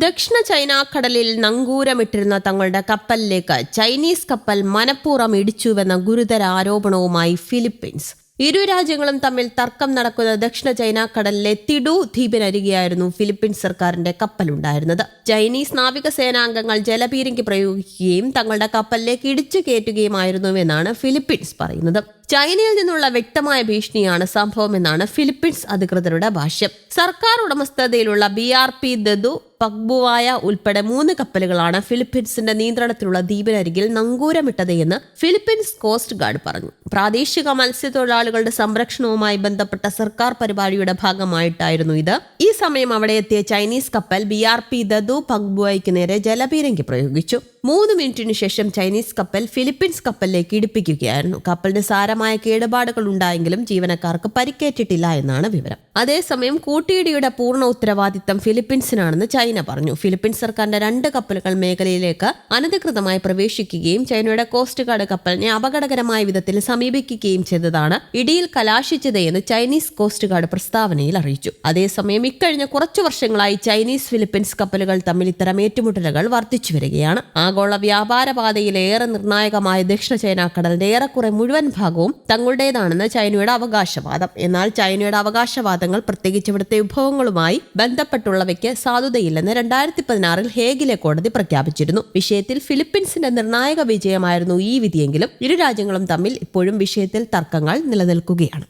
ദക്ഷിണ ചൈന കടലിൽ നങ്കൂരമിട്ടിരുന്ന തങ്ങളുടെ കപ്പലിലേക്ക് ചൈനീസ് കപ്പൽ മനഃപൂർവം ഇടിച്ചുവെന്ന ഗുരുതര ആരോപണവുമായി ഫിലിപ്പീൻസ്. ഇരു രാജ്യങ്ങളും തമ്മിൽ തർക്കം നടക്കുന്ന ദക്ഷിണ ചൈന കടലിലെ തിഡു ദ്വീപിനരികെയായിരുന്നു ഫിലിപ്പീൻസ് സർക്കാരിന്റെ കപ്പലുണ്ടായിരുന്നത്. ചൈനീസ് നാവിക നാവികസേനാംഗങ്ങൾ ജലപീരങ്കി പ്രയോഗിക്കുകയും തങ്ങളുടെ കപ്പലിലേക്ക് ഇടിച്ചു കയറ്റുകയുമായിരുന്നുവെന്നാണ് ഫിലിപ്പീൻസ് പറയുന്നത്. ചൈനയിൽ നിന്നുള്ള വ്യക്തമായ ഭീഷണിയാണ് സംഭവമെന്നാണ് ഫിലിപ്പീൻസ് അധികൃതരുടെ ഭാഷ്യം. സർക്കാർ ഉടമസ്ഥതയിലുള്ള B R P Datu Pagbuaya ഉൾപ്പെടെ മൂന്ന് കപ്പലുകളാണ് ഫിലിപ്പീൻസിന്റെ നിയന്ത്രണത്തിലുള്ള ദ്വീപിനരികിൽ നങ്കൂരമിട്ടത് എന്ന് ഫിലിപ്പീൻസ് കോസ്റ്റ് ഗാർഡ് പറഞ്ഞു. പ്രാദേശിക മത്സ്യത്തൊഴിലാളികളുടെ സംരക്ഷണവുമായി ബന്ധപ്പെട്ട സർക്കാർ പരിപാടിയുടെ ഭാഗമായിട്ടായിരുന്നു ഇത്. ഈ സമയം അവിടെ എത്തിയ ചൈനീസ് കപ്പൽ ബി ആർ പി ദദു പഗ്ബുവയ്ക്ക് നേരെ ജലപീരങ്കി പ്രയോഗിച്ചു. മൂന്ന് മിനിറ്റിനു ശേഷം ചൈനീസ് കപ്പൽ ഫിലിപ്പീൻസ് കപ്പലിലേക്ക് ഇടിപ്പിക്കുകയായിരുന്നു. കപ്പലിന് സാരമായ കേടുപാടുകൾ ഉണ്ടായെങ്കിലും ജീവനക്കാർക്ക് പരിക്കേറ്റിട്ടില്ല എന്നാണ് വിവരം. അതേസമയം കൂട്ടിയിടിയുടെ പൂർണ ഉത്തരവാദിത്തം ഫിലിപ്പീൻസിനാണെന്ന് ചൈന പറഞ്ഞു. ഫിലിപ്പീൻസ് സർക്കാരിന്റെ രണ്ട് കപ്പലുകൾ മേഖലയിലേക്ക് അനധികൃതമായി പ്രവേശിക്കുകയും ചൈനയുടെ കോസ്റ്റ് ഗാർഡ് കപ്പലിനെ അപകടകരമായ വിധത്തിൽ സമീപിക്കുകയും ചെയ്തതാണ് ഇടിയിൽ കലാശിച്ചത് എന്ന് ചൈനീസ് കോസ്റ്റ് ഗാർഡ് പ്രസ്താവനയിൽ അറിയിച്ചു. അതേസമയം ഇക്കഴിഞ്ഞ കുറച്ചു വർഷങ്ങളായി ചൈനീസ് ഫിലിപ്പീൻസ് കപ്പലുകൾ തമ്മിൽ ഇത്തരം ഏറ്റുമുട്ടലുകൾ വർദ്ധിച്ചു വരികയാണ്. ആഗോള വ്യാപാര പാതയിലെ ഏറെ നിർണായകമായ ദക്ഷിണ ചൈന കടലിന്റെ ഏറെക്കുറെ മുഴുവൻ ഭാഗവും തങ്ങളുടേതാണെന്ന് ചൈനയുടെ അവകാശവാദം. എന്നാൽ ചൈനയുടെ അവകാശവാദങ്ങൾ പ്രത്യേകിച്ച് ഇവിടുത്തെ വിഭവങ്ങളുമായി ബന്ധപ്പെട്ടുള്ളവയ്ക്ക് സാധുതയില്ലെന്ന് രണ്ടായിരത്തി പതിനാറിൽ ഹേഗിലെ കോടതി പ്രഖ്യാപിച്ചിരുന്നു. വിഷയത്തിൽ ഫിലിപ്പീൻസിന്റെ നിർണായക വിജയമായിരുന്നു ഈ വിധിയെങ്കിലും ഇരു രാജ്യങ്ങളും തമ്മിൽ ഇപ്പോഴും വിഷയത്തിൽ തർക്കങ്ങൾ നിലനിൽക്കുകയാണ്.